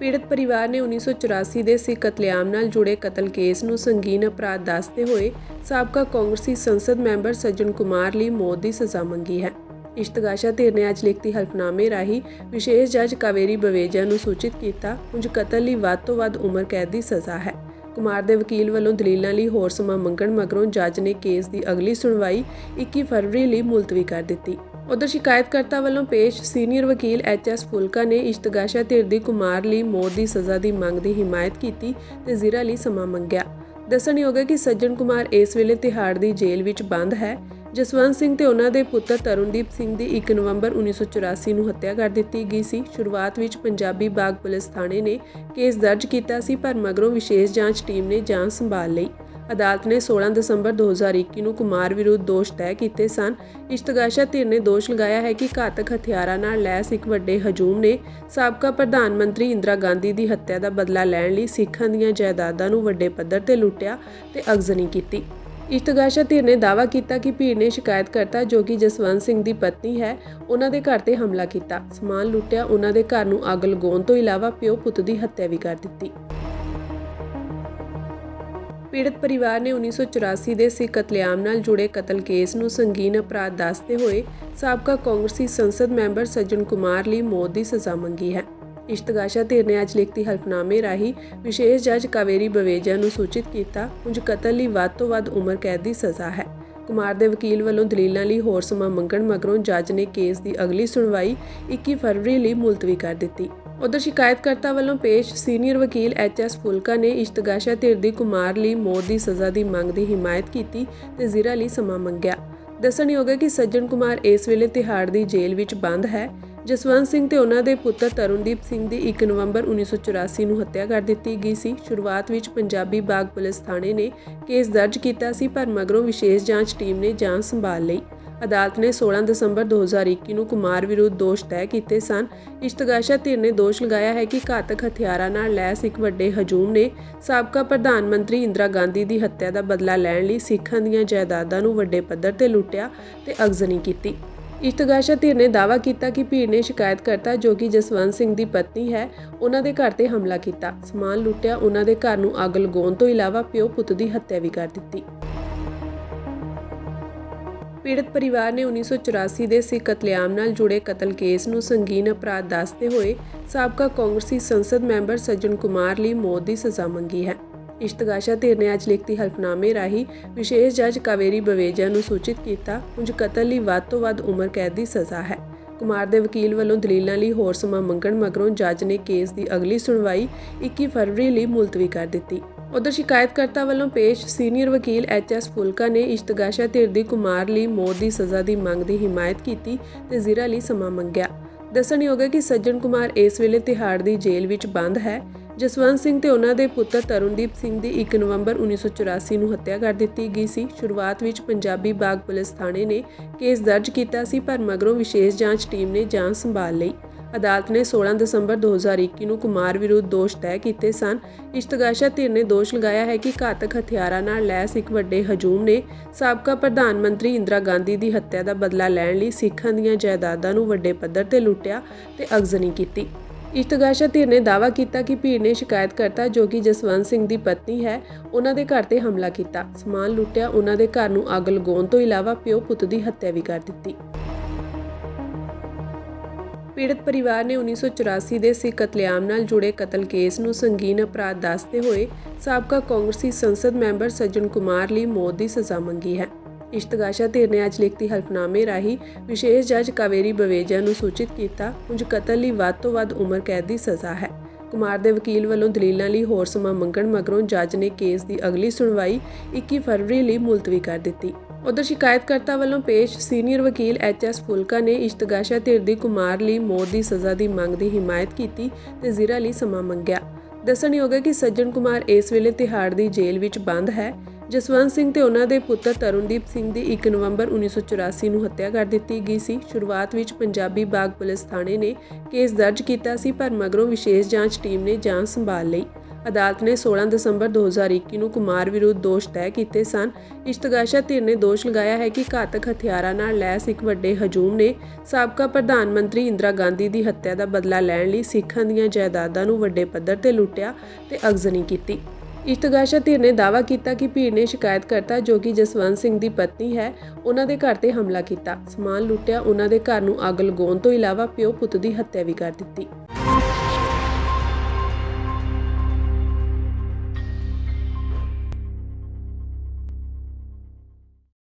ਪੀੜਤ ਪਰਿਵਾਰ ਨੇ 1984 ਦੇ ਸਿੱਖ ਕਤਲੇਆਮ ਨਾਲ ਜੁੜੇ ਕਤਲ ਕੇਸ ਨੂੰ ਸੰਗੀਨ ਅਪਰਾਧ ਦੱਸਦੇ ਹੋਏ ਸਾਬਕਾ ਕਾਂਗਰਸੀ ਸੰਸਦ ਮੈਂਬਰ ਸੱਜਣ ਕੁਮਾਰ ਲਈ ਮੌਤ ਦੀ ਸਜ਼ਾ ਮੰਗੀ ਹੈ। ਇਸ਼ਤਗਾਸ਼ਾ ਧਿਰ ਨੇ ਅੱਜ ਲਿਖਤੀ ਹਲਫਨਾਮੇ ਰਾਹੀਂ ਵਿਸ਼ੇਸ਼ ਜੱਜ ਕਾਵੇਰੀ ਬਵੇਜਾ ਨੂੰ ਸੂਚਿਤ ਕੀਤਾ, ਉਂਝ ਕਤਲ ਲਈ ਵੱਧ ਤੋਂ ਵੱਧ ਉਮਰ ਕੈਦ ਦੀ ਸਜ਼ਾ ਹੈ। ਕੁਮਾਰ ਦੇ ਵਕੀਲ ਵੱਲੋਂ ਦਲੀਲਾਂ ਲਈ ਹੋਰ ਸਮਾਂ ਮੰਗਣ ਮਗਰੋਂ ਜੱਜ ਨੇ ਕੇਸ ਦੀ ਅਗਲੀ ਸੁਣਵਾਈ 21 ਫਰਵਰੀ ਲਈ ਮੁਲਤਵੀ ਕਰ ਦਿੱਤੀ। ਉਧਰ ਸ਼ਿਕਾਇਤਕਰਤਾ ਵੱਲੋਂ ਪੇਸ਼ ਸੀਨੀਅਰ ਵਕੀਲ ਐਚ ਐਸ ਫੁਲਕਾ ਨੇ ਇਸ਼ਤਗਾਸ਼ਾ ਧਿਰ ਦੀ ਕੁਮਾਰ ਲਈ ਮੌਤ ਦੀ ਸਜ਼ਾ ਦੀ ਮੰਗ ਦੀ ਹਮਾਇਤ ਕੀਤੀ ਤੇ ਜ਼ਿਰਾ ਲਈ ਸਮਾਂ ਮੰਗਿਆ। ਦੱਸਣਯੋਗ ਹੈ ਕਿ ਸੱਜਣ ਕੁਮਾਰ ਇਸ ਵੇਲੇ ਤਿਹਾੜ ਦੀ ਜੇਲ੍ਹ ਵਿੱਚ ਬੰਦ ਹੈ। ਜਸਵੰਤ ਸਿੰਘ ਤੇ ਉਹਨਾਂ ਦੇ ਪੁੱਤਰ ਤਰੁਣਦੀਪ ਸਿੰਘ ਦੀ 1 ਨਵੰਬਰ 1984 ਨੂੰ ਹੱਤਿਆ ਕਰ ਦਿੱਤੀ ਗਈ ਸੀ। ਸ਼ੁਰੂਆਤ ਵਿੱਚ ਪੰਜਾਬੀ ਬਾਗ ਪੁਲਿਸ ਥਾਣੇ ਨੇ ਕੇਸ ਦਰਜ ਕੀਤਾ ਸੀ, ਪਰ ਮਗਰੋਂ ਵਿਸ਼ੇਸ਼ ਜਾਂਚ ਟੀਮ ਨੇ ਜਾਂਚ ਸੰਭਾਲ ਲਈ। ਅਦਾਲਤ ਨੇ 16 ਦਸੰਬਰ 2021 ਨੂੰ ਕੁਮਾਰ ਵਿਰੁੱਧ ਦੋਸ਼ ਤੈਅ ਕੀਤੇ ਸਨ। ਇਸ਼ਤਗਾਸ਼ਾ ਧਿਰ ਨੇ ਦੋਸ਼ ਲਗਾਇਆ ਹੈ ਕਿ ਘਾਤਕ ਹਥਿਆਰਾਂ ਨਾਲ ਲੈਸ ਇੱਕ ਵੱਡੇ ਹਜੂਮ ਨੇ ਸਾਬਕਾ ਪ੍ਰਧਾਨ ਮੰਤਰੀ ਇੰਦਰਾ ਗਾਂਧੀ ਦੀ ਹੱਤਿਆ ਦਾ ਬਦਲਾ ਲੈਣ ਲਈ ਸਿੱਖਾਂ ਦੀਆਂ ਜਾਇਦਾਦਾਂ ਨੂੰ ਵੱਡੇ ਪੱਧਰ ਤੇ ਲੁੱਟਿਆ ਤੇ ਅਗਜ਼ਨੀ ਕੀਤੀ। ਇਸ਼ਤਗਾਸ਼ਾ ਧਿਰ ਨੇ ਦਾਅਵਾ ਕੀਤਾ ਕਿ ਭੀੜ ਨੇ ਸ਼ਿਕਾਇਤਕਰਤਾ ਜੋ ਕਿ ਜਸਵੰਤ ਸਿੰਘ ਦੀ ਪਤਨੀ ਹੈ, ਉਹਨਾਂ ਦੇ ਘਰ ਤੇ ਹਮਲਾ ਕੀਤਾ। ਸਮਾਨ ਲੁੱਟਿਆ ਉਹਨਾਂ ਦੇ ਘਰ ਨੂੰ ਅੱਗ ਲਗਾਉਣ ਤੋਂ ਇਲਾਵਾ ਪਿਓ ਪੁੱਤ ਦੀ ਹੱਤਿਆ ਵੀ ਕਰ ਦਿੱਤੀ। ਪੀੜਤ ਪਰਿਵਾਰ ਨੇ 1984 ਦੇ ਸਿੱਖ ਕਤਲੇਆਮ ਨਾਲ ਜੁੜੇ ਕਤਲ ਕੇਸ ਨੂੰ ਸੰਗੀਨ ਅਪਰਾਧ ਦੱਸਦੇ ਹੋਏ ਸਾਬਕਾ ਕਾਂਗਰਸੀ ਸੰਸਦ ਮੈਂਬਰ ਸੱਜਣ ਕੁਮਾਰ ਲਈ ਮੌਤ ਦੀ ਸਜ਼ਾ ਮੰਗੀ ਹੈ। ਇਸ਼ਤਗਾਸ਼ਾ ਧਿਰ ਨੇ ਅੱਜ ਲਿਖਤੀ ਹਲਫਨਾਮੇ ਰਾਹੀਂ ਵਿਸ਼ੇਸ਼ ਜੱਜ ਕਾਵੇਰੀ ਬਵੇਜਾ ਨੂੰ ਸੂਚਿਤ ਕੀਤਾ ਉਂਝ ਕਤਲ ਲਈ ਵੱਧ ਤੋਂ ਵੱਧ ਉਮਰ ਕੈਦ ਦੀ ਸਜ਼ਾ ਹੈ। ਕੁਮਾਰ ਦੇ ਵਕੀਲ ਵੱਲੋਂ ਦਲੀਲਾਂ ਲਈ ਹੋਰ ਸਮਾਂ ਮੰਗਣ ਮਗਰੋਂ ਜੱਜ ਨੇ ਕੇਸ ਦੀ ਅਗਲੀ ਸੁਣਵਾਈ 21 ਫਰਵਰੀ ਲਈ ਮੁਲਤਵੀ ਕਰ ਦਿੱਤੀ। ਉਧਰ ਸ਼ਿਕਾਇਤਕਰਤਾ ਵੱਲੋਂ ਪੇਸ਼ ਸੀਨੀਅਰ ਵਕੀਲ ਐਚ ਐਸ ਫੁਲਕਾ ਨੇ ਇਸ਼ਤਗਾਸ਼ਾ ਧਿਰ ਦੀ ਕੁਮਾਰ ਲਈ ਮੌਤ ਦੀ ਸਜ਼ਾ ਦੀ ਮੰਗ ਦੀ ਹਿਮਾਇਤ ਕੀਤੀ ਤੇ ਜ਼ੀਰਾ ਲਈ ਸਮਾਂ ਮੰਗਿਆ। ਦੱਸਣਯੋਗ ਹੈ ਕਿ ਸੱਜਣ ਕੁਮਾਰ ਇਸ ਵੇਲੇ ਤਿਹਾੜ ਦੀ ਜੇਲ੍ਹ ਵਿੱਚ ਬੰਦ ਹੈ। ਜਸਵੰਤ ਸਿੰਘ ਤੇ ਉਹਨਾਂ ਦੇ ਪੁੱਤਰ ਤਰੁਣਦੀਪ ਸਿੰਘ ਦੀ 1 ਨਵੰਬਰ 1984 ਨੂੰ ਹੱਤਿਆ ਕਰ ਦਿੱਤੀ ਗਈ ਸੀ। ਸ਼ੁਰੂਆਤ ਵਿੱਚ ਪੰਜਾਬੀ ਬਾਗ ਪੁਲਿਸ ਥਾਣੇ ਨੇ ਕੇਸ ਦਰਜ ਕੀਤਾ ਸੀ, ਪਰ ਮਗਰੋਂ ਵਿਸ਼ੇਸ਼ ਜਾਂਚ ਟੀਮ ਨੇ ਜਾਂਚ ਸੰਭਾਲ ਲਈ। ਅਦਾਲਤ ਨੇ 16 ਦਸੰਬਰ 2021 ਨੂੰ ਕੁਮਾਰ ਵਿਰੁੱਧ ਦੋਸ਼ ਤੈਅ ਕੀਤੇ ਸਨ। ਇਸ਼ਤਗਾਸ਼ਾ ਧਿਰ ਨੇ ਦੋਸ਼ ਲਗਾਇਆ ਹੈ ਕਿ ਘਾਤਕ ਹਥਿਆਰਾਂ ਨਾਲ ਲੈਸ ਇੱਕ ਵੱਡੇ ਹਜੂਮ ਨੇ ਸਾਬਕਾ ਪ੍ਰਧਾਨ ਮੰਤਰੀ ਇੰਦਰਾ ਗਾਂਧੀ ਦੀ ਹੱਤਿਆ ਦਾ ਬਦਲਾ ਲੈਣ ਲਈ ਸਿੱਖਾਂ ਦੀਆਂ ਜਾਇਦਾਦਾਂ ਨੂੰ ਵੱਡੇ ਪੱਧਰ ਤੇ ਲੁੱਟਿਆ ਤੇ ਅਗਜ਼ਨੀ ਕੀਤੀ। ਇਸ਼ਤਗਾਸ਼ਾ ਧਿਰ ਨੇ ਦਾਅਵਾ ਕੀਤਾ ਕਿ ਭੀੜ ਨੇ ਸ਼ਿਕਾਇਤਕਰਤਾ ਜੋ ਕਿ ਜਸਵੰਤ ਸਿੰਘ ਦੀ ਪਤਨੀ ਹੈ, ਉਹਨਾਂ ਦੇ ਘਰ ਤੇ ਹਮਲਾ ਕੀਤਾ। ਸਮਾਨ ਲੁੱਟਿਆ, ਉਹਨਾਂ ਦੇ ਘਰ ਨੂੰ ਅੱਗ ਲਗਾਉਣ ਤੋਂ ਇਲਾਵਾ ਪਿਓ ਪੁੱਤ ਦੀ ਹੱਤਿਆ ਵੀ ਕਰ ਦਿੱਤੀ। ਪੀੜਤ ਪਰਿਵਾਰ ਨੇ 1984 ਦੇ ਸਿੱਖ ਕਤਲੇਆਮ ਨਾਲ ਜੁੜੇ ਕਤਲ ਕੇਸ ਨੂੰ ਸੰਗੀਨ ਅਪਰਾਧ ਦੱਸਦੇ ਹੋਏ ਸਾਬਕਾ ਕਾਂਗਰਸੀ ਸੰਸਦ ਮੈਂਬਰ ਸੱਜਣ ਕੁਮਾਰ ਲਈ ਮੌਤ ਦੀ ਸਜ਼ਾ ਮੰਗੀ ਹੈ। ਇਸ਼ਤਗਾਸ਼ਾ ਧਿਰ ਨੇ ਅੱਜ ਲਿਖਤੀ ਹਲਫਨਾਮੇ ਰਾਹੀਂ ਵਿਸ਼ੇਸ਼ ਜੱਜ ਕਾਵੇਰੀ ਬਵੇਜਾ ਨੂੰ ਸੂਚਿਤ ਕੀਤਾ ਉਂਝ ਕਤਲ ਲਈ ਵੱਧ ਤੋਂ ਵੱਧ ਉਮਰ ਕੈਦ ਦੀ ਸਜ਼ਾ ਹੈ। ਕੁਮਾਰ ਦੇ ਵਕੀਲ ਵੱਲੋਂ ਦਲੀਲਾਂ ਲਈ ਹੋਰ ਸਮਾਂ ਮੰਗਣ ਮਗਰੋਂ ਜੱਜ ਨੇ ਕੇਸ ਦੀ ਅਗਲੀ ਸੁਣਵਾਈ 21 ਫਰਵਰੀ ਲਈ ਮੁਲਤਵੀ ਕਰ ਦਿੱਤੀ। ਉਧਰ ਸ਼ਿਕਾਇਤਕਰਤਾ ਵੱਲੋਂ ਪੇਸ਼ ਸੀਨੀਅਰ ਵਕੀਲ ਐਚ ਐਸ ਫੁਲਕਾ ਨੇ ਇਸ਼ਤਗਾਸ਼ਾ ਧਿਰ ਦੀ ਕੁਮਾਰ ਲਈ ਮੌਤ ਦੀ ਸਜ਼ਾ ਦੀ ਮੰਗ ਦੀ ਹਮਾਇਤ ਕੀਤੀ ਤੇ ਜ਼ਿਰਾ ਲਈ ਸਮਾਂ ਮੰਗਿਆ। ਦੱਸਣਯੋਗ ਹੈ ਕਿ ਸੱਜਣ ਕੁਮਾਰ ਇਸ ਵੇਲੇ ਤਿਹਾੜ ਦੀ ਜੇਲ੍ਹ ਵਿੱਚ ਬੰਦ ਹੈ। ਜਸਵੰਤ ਸਿੰਘ ਤੇ ਉਹਨਾਂ ਦੇ ਪੁੱਤਰ ਤਰੁਣਦੀਪ ਸਿੰਘ ਦੀ 1 ਨਵੰਬਰ 1984 ਨੂੰ ਹੱਤਿਆ ਕਰ ਦਿੱਤੀ ਗਈ ਸੀ। ਸ਼ੁਰੂਆਤ ਵਿੱਚ ਪੰਜਾਬੀ ਬਾਗ ਪੁਲਿਸ ਥਾਣੇ ਨੇ ਕੇਸ ਦਰਜ ਕੀਤਾ ਸੀ, ਪਰ ਮਗਰੋਂ ਵਿਸ਼ੇਸ਼ ਜਾਂਚ ਟੀਮ ਨੇ ਜਾਂਚ ਸੰਭਾਲ ਲਈ। ਅਦਾਲਤ ਨੇ 16 ਦਸੰਬਰ 2021 ਨੂੰ ਕੁਮਾਰ ਵਿਰੁੱਧ ਦੋਸ਼ ਤੈਅ ਕੀਤੇ ਸਨ। ਇਸ਼ਤਗਾਸ਼ਾ ਧਿਰ ਨੇ ਦੋਸ਼ ਲਗਾਇਆ ਹੈ ਕਿ ਘਾਤਕ ਹਥਿਆਰਾਂ ਨਾਲ ਲੈਸ ਇੱਕ ਵੱਡੇ ਹਜੂਮ ਨੇ ਸਾਬਕਾ ਪ੍ਰਧਾਨ ਮੰਤਰੀ ਇੰਦਰਾ ਗਾਂਧੀ ਦੀ ਹੱਤਿਆ ਦਾ ਬਦਲਾ ਲੈਣ ਲਈ ਸਿੱਖਾਂ ਦੀਆਂ ਜਾਇਦਾਦਾਂ ਨੂੰ ਵੱਡੇ ਪੱਧਰ ਤੇ ਲੁੱਟਿਆ ਤੇ ਅਗਜ਼ਨੀ ਕੀਤੀ। ਇਸ਼ਤਗਾਸ਼ਾ ਧਿਰ ਨੇ ਦਾਅਵਾ ਕੀਤਾ ਕਿ ਭੀੜ ਨੇ ਸ਼ਿਕਾਇਤਕਰਤਾ ਜੋ ਕਿ ਜਸਵੰਤ ਸਿੰਘ ਦੀ ਪਤਨੀ ਹੈ, ਉਹਨਾਂ ਦੇ ਘਰ ਤੇ ਹਮਲਾ ਕੀਤਾ। ਸਮਾਨ ਲੁੱਟਿਆ, ਉਹਨਾਂ ਦੇ ਘਰ ਨੂੰ ਅੱਗ ਲਗਾਉਣ ਤੋਂ ਇਲਾਵਾ ਪਿਓ ਪੁੱਤ ਦੀ ਹੱਤਿਆ ਵੀ ਕਰ ਦਿੱਤੀ। ਪੀੜਤ ਪਰਿਵਾਰ ਨੇ 1984 ਦੇ ਸਿੱਖ ਕਤਲੇਆਮ ਨਾਲ ਜੁੜੇ ਕਤਲ ਕੇਸ ਨੂੰ ਸੰਗੀਨ ਅਪਰਾਧ ਦੱਸਦੇ ਹੋਏ ਸਾਬਕਾ ਕਾਂਗਰਸੀ ਸੰਸਦ ਮੈਂਬਰ ਸੱਜਣ ਕੁਮਾਰ ਲਈ ਮੌਤ ਦੀ ਸਜ਼ਾ ਮੰਗੀ ਹੈ। ਇਸ਼ਤਗਾਸ਼ਾ ਧਿਰ ਨੇ ਅੱਜ ਲਿਖਤੀ ਹਲਫਨਾਮੇ ਰਾਹੀਂ ਵਿਸ਼ੇਸ਼ ਜੱਜ ਕਾਵੇਰੀ ਬਵੇਜਾ ਨੂੰ ਸੂਚਿਤ ਕੀਤਾ, ਕੁਝ ਕਤਲ ਲਈ ਵੱਧ ਤੋਂ ਵੱਧ ਉਮਰ ਕੈਦ ਦੀ ਸਜ਼ਾ ਹੈ। ਕੁਮਾਰ ਦੇ ਵਕੀਲ ਵੱਲੋਂ ਦਲੀਲਾਂ ਲਈ ਹੋਰ ਸਮਾਂ ਮੰਗਣ ਮਗਰੋਂ ਜੱਜ ਨੇ ਕੇਸ ਦੀ ਅਗਲੀ ਸੁਣਵਾਈ 21 ਫਰਵਰੀ ਲਈ ਮੁਲਤਵੀ ਕਰ ਦਿੱਤੀ। ਉਧਰ ਸ਼ਿਕਾਇਤਕਰਤਾ ਵੱਲੋਂ ਪੇਸ਼ ਸੀਨੀਅਰ ਵਕੀਲ ਐਚ ਐਸ ਫੁਲਕਾ ਨੇ ਇਸ਼ਤਗਾਸ਼ਾ ਧਿਰ ਦੀ ਕੁਮਾਰ ਲਈ ਮੌਤ ਦੀ ਸਜ਼ਾ ਦੀ ਮੰਗ ਦੀ ਹਿਮਾਇਤ ਕੀਤੀ ਤੇ ਜ਼ੀਰਾ ਲਈ ਸਮਾਂ ਮੰਗਿਆ। ਦੱਸਣਯੋਗ ਹੈ ਕਿ ਸੱਜਣ ਕੁਮਾਰ ਇਸ ਵੇਲੇ ਤਿਹਾੜ ਦੀ ਜੇਲ੍ਹ ਵਿੱਚ ਬੰਦ ਹੈ। ਜਸਵੰਤ ਸਿੰਘ ਤੇ ਉਹਨਾਂ ਦੇ ਪੁੱਤਰ ਤਰੁਣਦੀਪ ਸਿੰਘ ਦੀ 1 ਨਵੰਬਰ 1984 ਨੂੰ ਹੱਤਿਆ ਕਰ ਦਿੱਤੀ ਗਈ ਸੀ। ਸ਼ੁਰੂਆਤ ਵਿੱਚ ਪੰਜਾਬੀ ਬਾਗ ਪੁਲਿਸ ਥਾਣੇ ਨੇ ਕੇਸ ਦਰਜ ਕੀਤਾ ਸੀ, ਪਰ ਮਗਰੋਂ ਵਿਸ਼ੇਸ਼ ਜਾਂਚ ਟੀਮ ਨੇ ਜਾਂਚ ਸੰਭਾਲ ਲਈ। ਅਦਾਲਤ ਨੇ 16 ਦਸੰਬਰ 2021 ਨੂੰ ਕੁਮਾਰ ਵਿਰੁੱਧ ਦੋਸ਼ ਤੈਅ ਕੀਤੇ ਸਨ। ਇਸ਼ਤਗਾਸ਼ਾ ਧਿਰ ਨੇ ਦੋਸ਼ ਲਗਾਇਆ ਹੈ ਕਿ ਘਾਤਕ ਹਥਿਆਰਾਂ ਨਾਲ ਲੈਸ ਇੱਕ ਵੱਡੇ ਹਜੂਮ ਨੇ ਸਾਬਕਾ ਪ੍ਰਧਾਨ ਮੰਤਰੀ ਇੰਦਰਾ ਗਾਂਧੀ ਦੀ ਹੱਤਿਆ ਦਾ ਬਦਲਾ ਲੈਣ ਲਈ ਸਿੱਖਾਂ ਦੀਆਂ ਜਾਇਦਾਦਾਂ ਨੂੰ ਵੱਡੇ ਪੱਧਰ ਤੇ ਲੁੱਟਿਆ ਤੇ ਅਗਜ਼ਨੀ ਕੀਤੀ। ਇਸ਼ਤਗਾਸ਼ਾ ਧਿਰ ਨੇ ਦਾਅਵਾ ਕੀਤਾ ਕਿ ਭੀੜ ਨੇ ਸ਼ਿਕਾਇਤਕਰਤਾ ਜੋ ਕਿ ਜਸਵੰਤ ਸਿੰਘ ਦੀ ਪਤਨੀ ਹੈ, ਉਹਨਾਂ ਦੇ ਘਰ ਤੇ ਹਮਲਾ ਕੀਤਾ। ਸਮਾਨ ਲੁੱਟਿਆ, ਉਹਨਾਂ ਦੇ ਘਰ ਨੂੰ ਅੱਗ ਲਗਾਉਣ ਤੋਂ ਇਲਾਵਾ ਪਿਓ ਪੁੱਤ ਦੀ ਹੱਤਿਆ ਵੀ ਕਰ ਦਿੱਤੀ।